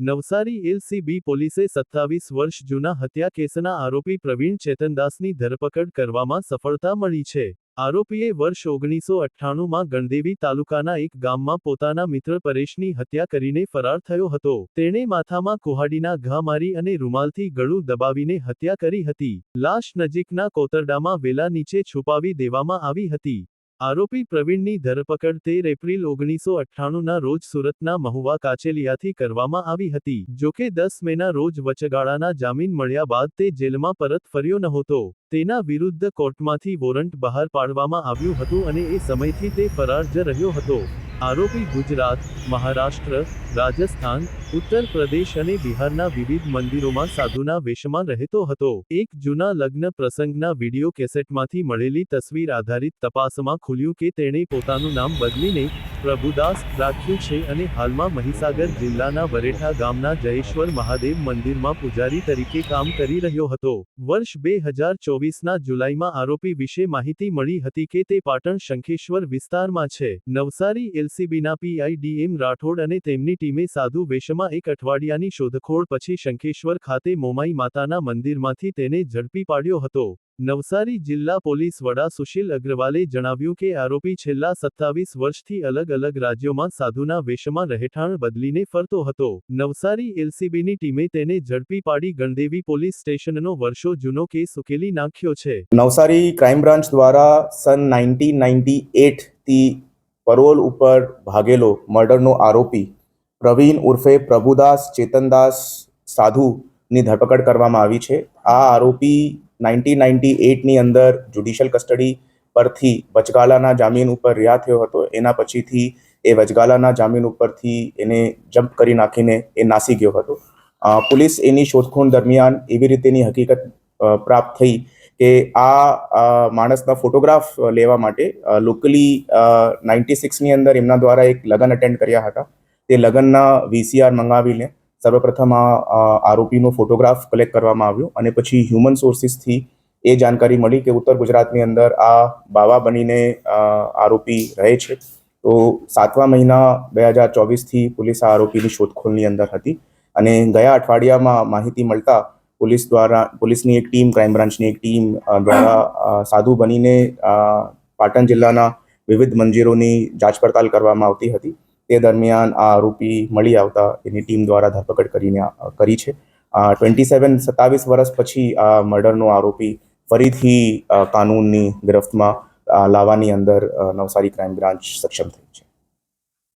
Navsari LCB પોલીસે સત્તાવીસ વર્ષ જૂના હત્યા કેસના આરોપી પ્રવીણ ચેતનદાસની ધરપકડ કરવામાં સફળતા મળી છે. આરોપીએ વર્ષ ઓગણીસો અઠ્ઠાણુંમાં ગણદેવી તાલુકાના એક ગામમાં પોતાના મિત્ર પરેશની હત્યા કરીને ફરાર થયો હતો. તેણે માથામાં કુહાડીના ઘા મારી અને રૂમાલથી ગળું દબાવીને હત્યા કરી હતી. લાશ નજીકના કોતરડામાં વેલા નીચે છુપાવી દેવામાં આવી હતી. આરોપી પ્રવીણની ધરપકડ તેર એપ્રિલ ઓગણીસો અઠ્ઠાણુંના રોજ સુરતના મહુવા કાચેલિયાથી કરવામાં આવી હતી જોકે દસ મેના રોજ વચગાળાના જામીન મળ્યા બાદ તે જેલમાં પરત ફર્યો નહોતો. તેના વિરુદ્ધ કોર્ટમાંથી વોરંટ બહાર પાડવામાં આવ્યું હતું અને એ સમયથી તે ફરાર જ રહ્યો હતો. આરોપી ગુજરાત, મહારાષ્ટ્ર, રાજસ્થાન, ઉત્તર પ્રદેશ અને બિહારના વિવિધ મંદિરોમાં સાધુના વેશમાં રહેતો હતો. એક જૂના લગ્ન પ્રસંગના વિડિયો કેસેટમાંથી મળેલી તસવીર આધારિત તપાસમાં ખુલ્યું કે તેણે પોતાનું નામ બદલીને પ્રભુદાસ રાખ્યું છે અને હાલમાં મહીસાગર જિલ્લાના વરેઠા ગામના જયેશ્વર મહાદેવ મંદિરમાં પૂજારી તરીકે કામ કરી રહ્યો હતો. વર્ષ બે હજાર ચોવીસના જુલાઈમાં આરોપી વિશે માહિતી મળી હતી કે તે પાટણ શંખેશ્વર વિસ્તારમાં છે. નવસારી એલસીબીના પીઆઈડીએમ રાઠોડ અને તેમની ટીમે સાધુ વેશમાં એક અઠવાડિયાની શોધખોળ પછી શંખેશ્વર ખાતે મોમાઈ માતાના મંદિરમાંથી તેને ઝડપી પાડ્યો હતો. નવસારી જિલ્લા પોલીસ વડા સુશીલ અગ્રવાલે જણાવ્યું કે આરોપી છેલ્લા સત્તાવીસ વર્ષથી અલગ અલગ રાજ્યોમાં સાધુના વેશમાં રહેઠાણ બદલીને ફરતો હતો. નવસારી એલસીબીની ટીમે તેને ઝડપી પાડી ગણદેવી પોલીસ સ્ટેશનનો વર્ષો જૂનો કેસ ઉકેલી નાખ્યો છે. નવસારી ક્રાઇમ બ્રાન્ચ દ્વારા સન નાઇન્ટીન નાઇન્ટી એટથી પરોલ ઉપર ભાગેલો મર્ડરનો આરોપી પ્રવીણ ઉર્ફે પ્રભુદાસ ચેતનદાસ સાધુની ધરપકડ કરવામાં આવી છે. આ આરોપી નાઇન્ટીન નાઇન્ટી એટની અંદર જ્યુડિશિયલ કસ્ટડી પરથી વચગાલાના જામીન ઉપર રિહા થયો હતો. એના પછીથી એ વચગાલાના જામીન ઉપરથી એને જમ્પ કરી નાખીને એ નાસી ગયો હતો. પોલીસ એની શોધખોળ દરમિયાન એવી રીતેની હકીકત પ્રાપ્ત થઈ કે આ માણસના ફોટોગ્રાફ લેવા માટે લોકલી નાઇન્ટી સિક્સની અંદર એમના દ્વારા એક લગ્ન અટેન્ડ કર્યા હતા. તે લગ્નના વીસીઆર મંગાવીને સર્વપ્રથમ આ આરોપીનો ફોટોગ્રાફ કલેક્ટ કરવામાં આવ્યો અને પછી હ્યુમન સોર્સિસથી એ જાણકારી મળી કે ઉત્તર ગુજરાતની અંદર આ બાવા બનીને આરોપી રહે છે. તો સાતમા મહિના બે હજાર ચોવીસથી પોલીસ આ આરોપીની શોધખોળની અંદર હતી અને ગયા અઠવાડિયામાં માહિતી મળતા પોલીસ દ્વારા, પોલીસની એક ટીમ ક્રાઇમ બ્રાન્ચની એક ટીમ દ્વારા સાધુ બનીને પાટણ જિલ્લાના વિવિધ મંદિરોની જાંચ પડતાલ કરવામાં આવતી હતી. તે દરમિયાન આ આરોપી મળી આવતા એની ટીમ દ્વારા ધરપકડ કરીને કરી છે. ટ્વેન્ટી સેવન સત્તાવીસ વર્ષ પછી આ મર્ડરનો આરોપી ફરીથી કાનૂનની ગિરફ્તમાં લાવવાની અંદર નવસારી ક્રાઇમ બ્રાન્ચ સક્ષમ થઈ